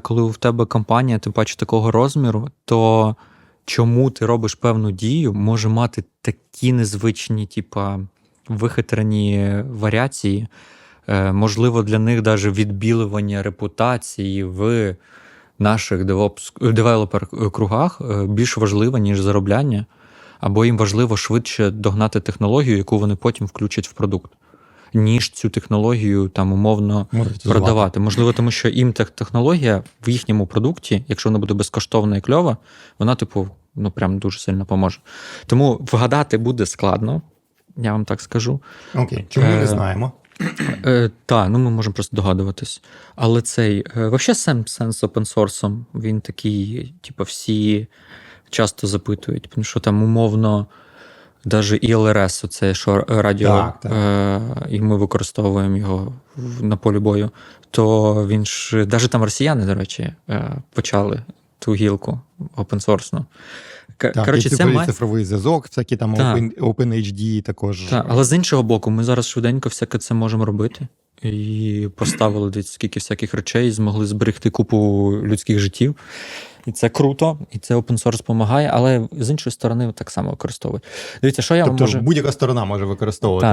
Коли в тебе компанія, тим паче такого розміру, то чому ти робиш певну дію, може мати такі незвичні, типа, вихитрені варіації. Е, можливо, для них навіть відбілювання репутації в наших девопс- девелопер-кругах е, більш важливе, ніж заробляння, або їм важливо швидше догнати технологію, яку вони потім включать в продукт, ніж цю технологію там умовно продавати. Можливо, тому що їм технологія в їхньому продукті, якщо вона буде безкоштовна і кльова, вона, типу, ну прям дуже сильно поможе. Тому вгадати буде складно, я вам так скажу. Окей, чому Е, не знаємо? Е, так, ну ми можемо просто догадуватись. Але цей, е, взагалі, сам сенс open source, він такий, типу, всі часто запитують, тому що там умовно. Даже ILRS, оце що радіо, Так, так. Е, і ми використовуємо його на полі бою, то він ж, навіть там росіяни, до речі, е, почали ту гілку опенсорсну. Коротше, це має... цифровий зв'язок, всякі там Так. Open, OpenHD також. Так, але з іншого боку, ми зараз швиденько всяке це можемо робити. І поставили десь скільки всяких речей, змогли зберегти купу людських життів. І це круто, і це open source допомагає, але з іншої сторони так само використовують. Дивіться, що я вам Тобто можу. будь-яка сторона може використовувати Так.